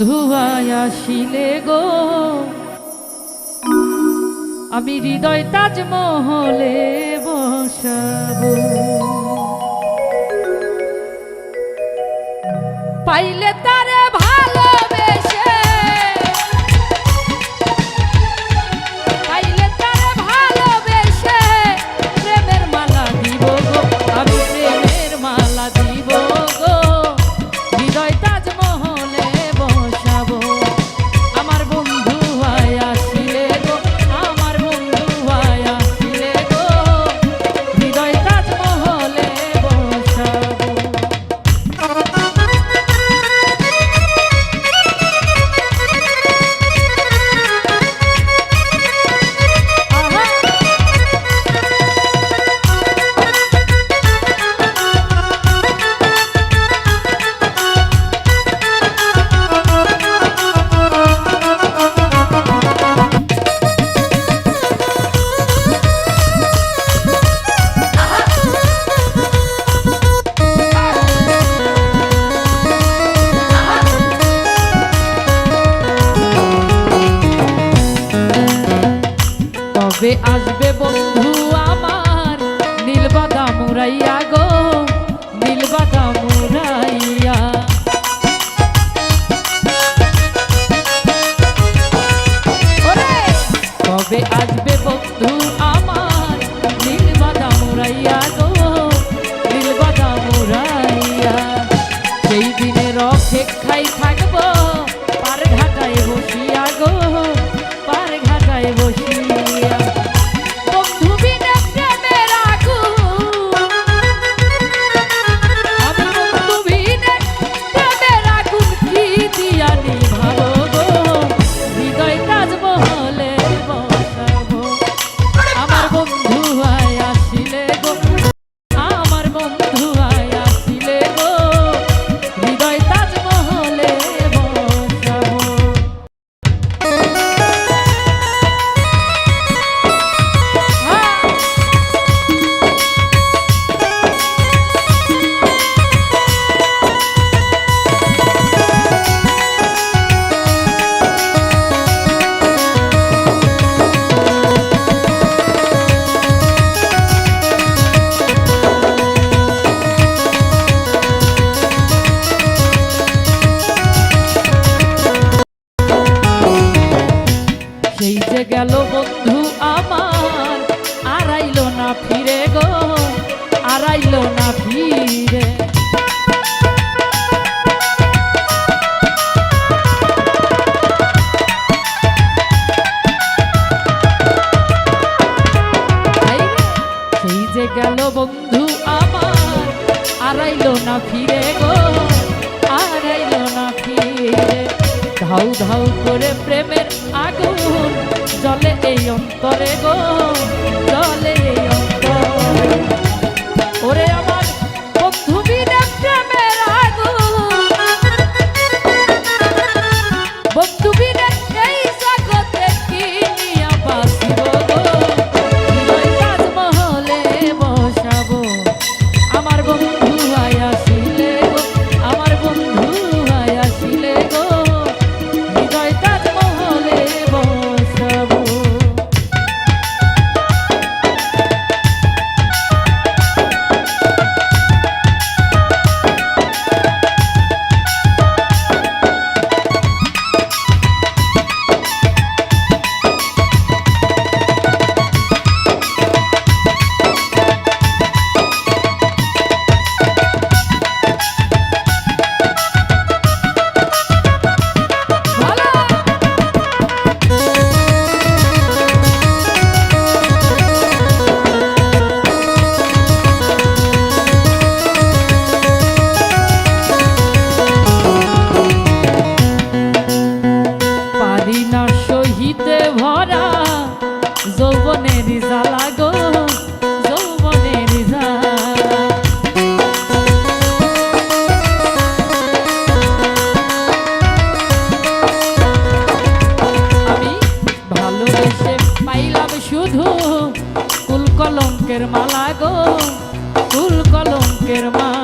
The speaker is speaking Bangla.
বন্ধু আসিলে গো। আমি হৃদয় তাজমহলে বসাবো। পাইলে তারে কবে আসবে বন্ধু আমার? নীলবাদা মুরাইয়া গো নীলবাদা মুরাইয়া কবে আসবে বন্ধু আমার? নীলবাদা মুরাইয়া গেল বন্ধু আমার। আড়াইল না ফিরে গো, আড়াইল না ফিরে। যে গেল বন্ধু আমার। আড়াইল না ফিরে গো, আড়াইল না ফিরে। ধাউ ধাউ করে প্রেমের আগুন জলে এই অন্তরে গো চলে এই অন্তরে। ওরে আমার কলঙ্কের মালা গো ফুল কলঙ্কের মালা